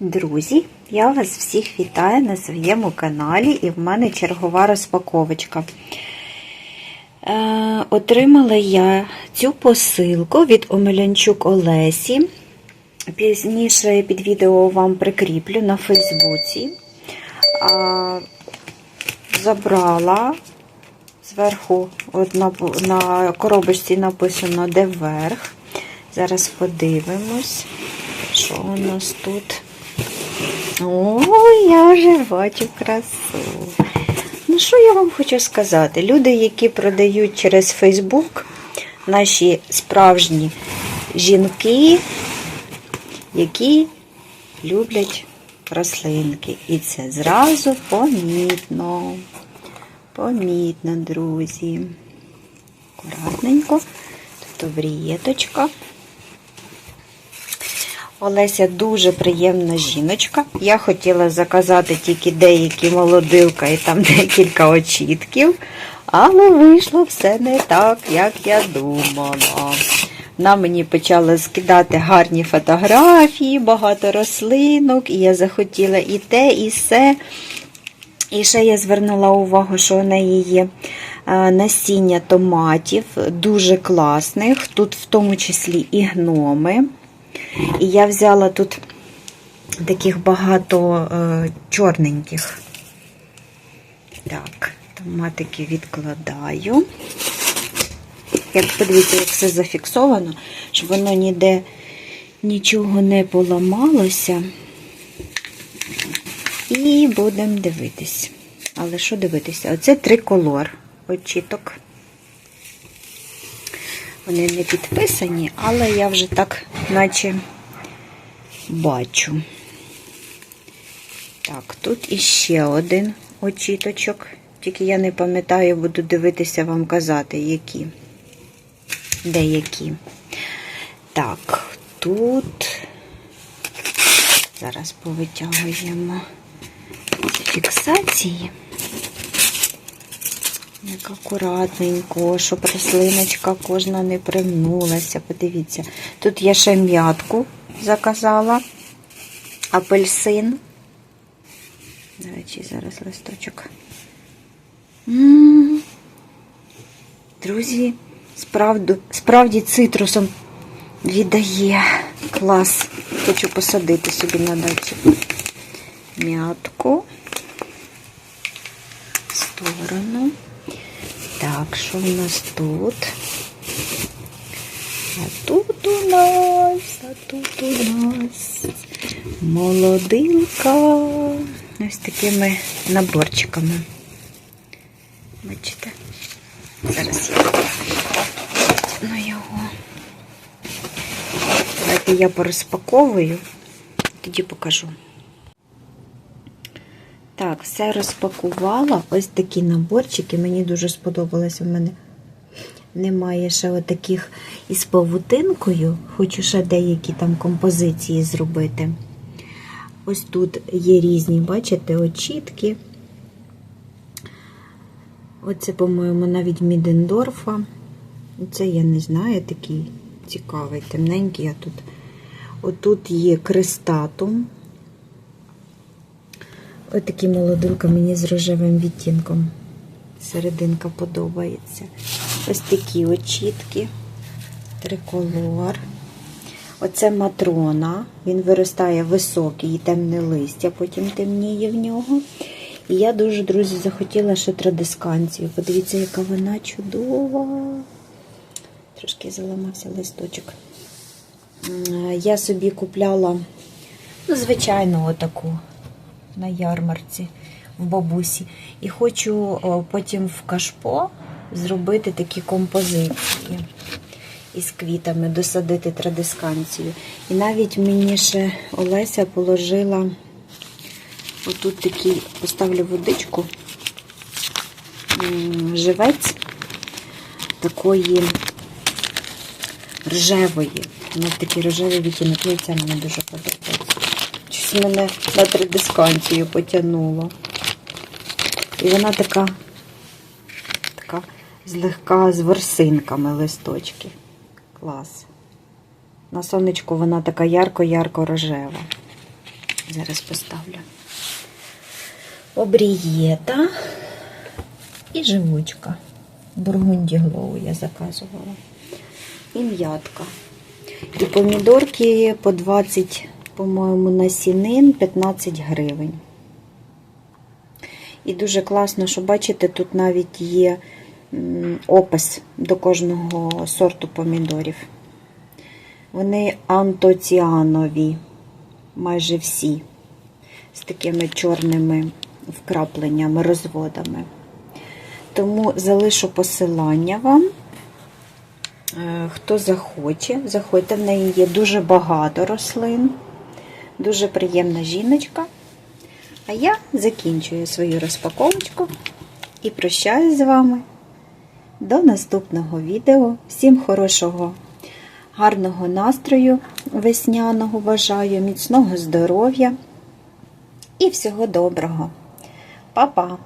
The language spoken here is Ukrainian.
Друзі, я вас всіх вітаю на своєму каналі і в мене чергова розпаковочка. Е, отримала я цю посилку від Омелянчук Олесі. Пізніше під відео вам прикріплю на Фейсбуці. А, забрала зверху от на, на коробочці написано де верх. Зараз подивимось, що у нас тут. Ой, я вже бачу красу. Ну, що я вам хочу сказати? Люди, які продають через Фейсбук, наші справжні жінки, які люблять рослинки. І це зразу помітно. Помітно, друзі. Акуратненько. Тут врієточка. Олеся дуже приємна жіночка. Я хотіла заказати тільки деякі молодилка і там декілька очітків, але вийшло все не так, як я думала. Вона мені почала скидати гарні фотографії, багато рослинок, і я захотіла і те, і все. І ще я звернула увагу, що у неї є насіння томатів, дуже класних, тут в тому числі і гноми. І я взяла тут таких багато е, чорненьких. Так, томатики відкладаю. Як подивіться, як все зафіксовано, щоб воно ніде нічого не поламалося. І будемо дивитись. Але що дивитися? Оце триколор очіток. Вони не підписані, але я вже так, наче бачу. Так, тут іще один очіточок. Тільки я не пам'ятаю, буду дивитися вам казати, які. Деякі. Так, тут зараз повитягуємо фіксації. Як акуратненько, щоб рослиночка кожна не примнулася. Подивіться, тут я ще м'ятку заказала, апельсин. До речі, зараз листочок. М -м -м. Друзі, справду, справді цитрусом віддає клас. Хочу посадити собі на дачі м'ятку. в Сторону. Так, що в нас тут? А тут у нас, а тут у нас молодинка. Ось такими наборчиками. Бачите? Зараз я на його. Давайте я порозпаковую, тоді покажу. Так, все розпакувала. Ось такі наборчики. Мені дуже сподобалось. У мене немає ще отаких із павутинкою. Хочу ще деякі там композиції зробити. Ось тут є різні, бачите, очітки. Оце, по-моєму, навіть Мідендорфа. Це я не знаю, такий цікавий, темненький. А тут Отут є кристатум. Ось такі молодилка мені з рожевим відтінком. Серединка подобається. Ось такі очітки, триколор. Оце матрона. Він виростає високий і темне листя, потім темніє в нього. І я дуже, друзі, захотіла ще традисканцію. Подивіться, яка вона чудова. Трошки заламався листочок. Я собі купляла, ну, звичайно, отаку на ярмарці в бабусі. І хочу потім в кашпо зробити такі композиції із квітами, досадити традисканцію. І навіть мені ще Олеся положила отут такий, поставлю водичку, живець такої рожевої. У нас такий рожевий відтінок, і ця мені дуже подобається. Щось мене на традисканцію потягнуло. І вона така, така злегка з ворсинками листочки. Клас. На сонечку вона така ярко-ярко рожева. Зараз поставлю. Обрієта і живучка. Бургунді Глоу я заказувала. І м'ятка. І помідорки по 20, по-моєму, насінин 15 гривень. І дуже класно, що бачите, тут навіть є опис до кожного сорту помідорів. Вони антоціанові, майже всі, з такими чорними вкрапленнями, розводами. Тому залишу посилання вам. Е, Хто захоче, заходьте, в неї є дуже багато рослин, дуже приємна жіночка. А я закінчую свою розпаковочку і прощаюсь з вами. До наступного відео. Всім хорошого, гарного настрою весняного бажаю, міцного здоров'я і всього доброго. Па-па!